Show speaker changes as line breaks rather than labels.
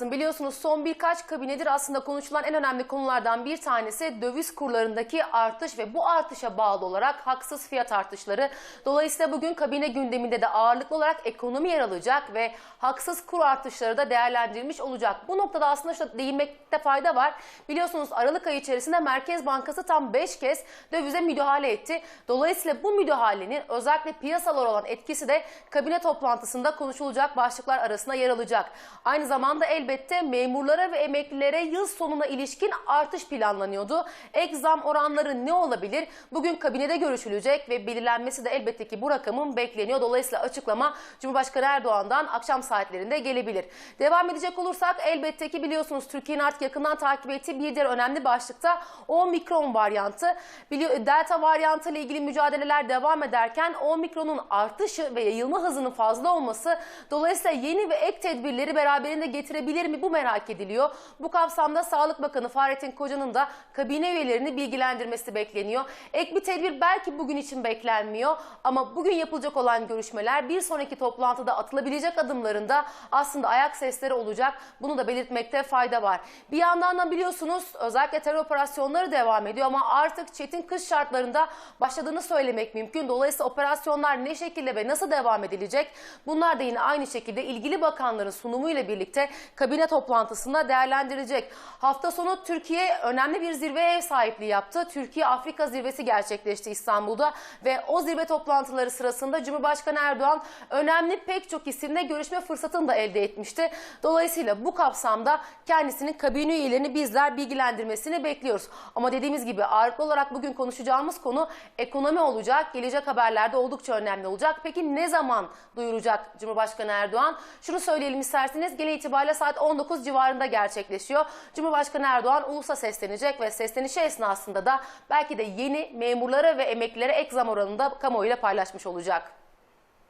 Biliyorsunuz son birkaç kabinedir aslında konuşulan en önemli konulardan bir tanesi döviz kurlarındaki artış ve bu artışa bağlı olarak haksız fiyat artışları. Dolayısıyla bugün kabine gündeminde de ağırlıklı olarak ekonomi yer alacak ve haksız kur artışları da değerlendirilmiş olacak. Bu noktada aslında şu değinmekte fayda var. Biliyorsunuz Aralık ayı içerisinde Merkez Bankası tam 5 kez dövize müdahale etti. Dolayısıyla bu müdahalenin özellikle piyasalar olan etkisi de kabine toplantısında konuşulacak başlıklar arasında yer alacak. Aynı zamanda elbette memurlara ve emeklilere yıl sonuna ilişkin artış planlanıyordu. Ek zam oranları ne olabilir? Bugün kabinede görüşülecek ve belirlenmesi de elbette ki bu rakamın bekleniyor. Dolayısıyla açıklama Cumhurbaşkanı Erdoğan'dan akşam saatlerinde gelebilir. Devam edecek olursak elbette ki biliyorsunuz Türkiye'nin artık yakından takip ettiği bir diğer önemli başlıkta Omikron varyantı. Bili- Delta varyantı ile ilgili mücadeleler devam ederken Omikron'un artışı ve yayılma hızının fazla olması dolayısıyla yeni ve ek tedbirleri beraberinde getirebilir mi bu merak ediliyor. Bu kapsamda Sağlık Bakanı Fahrettin Koca'nın da kabine üyelerini bilgilendirmesi bekleniyor. Ek bir tedbir belki bugün için beklenmiyor ama bugün yapılacak olan görüşmeler bir sonraki toplantıda atılabilecek adımlarında aslında ayak sesleri olacak. Bunu da belirtmekte fayda var. Bir yandan da biliyorsunuz özellikle terör operasyonları devam ediyor ama artık çetin kış şartlarında başladığını söylemek mümkün. Dolayısıyla operasyonlar ne şekilde ve nasıl devam edilecek? Bunlar da yine aynı şekilde ilgili bakanların sunumuyla birlikte kabine toplantısında değerlendirilecek. Hafta sonu Türkiye önemli bir zirveye ev sahipliği yaptı. Türkiye Afrika zirvesi gerçekleşti İstanbul'da ve o zirve toplantıları sırasında Cumhurbaşkanı Erdoğan önemli pek çok isimle görüşme fırsatını da elde etmişti. Dolayısıyla bu kapsamda kendisinin kabine üyelerini bizler bilgilendirmesini bekliyoruz. Ama dediğimiz gibi ağırlıklı olarak bugün konuşacağımız konu ekonomi olacak. Gelecek haberlerde oldukça önemli olacak. Peki ne zaman duyuracak Cumhurbaşkanı Erdoğan? Şunu söyleyelim isterseniz gene itibariyle saat 19 civarında gerçekleşiyor. Cumhurbaşkanı Erdoğan ulusa seslenecek ve seslenişi esnasında da belki de yeni memurlara ve emeklilere ek zam oranını da kamuoyuyla paylaşmış olacak.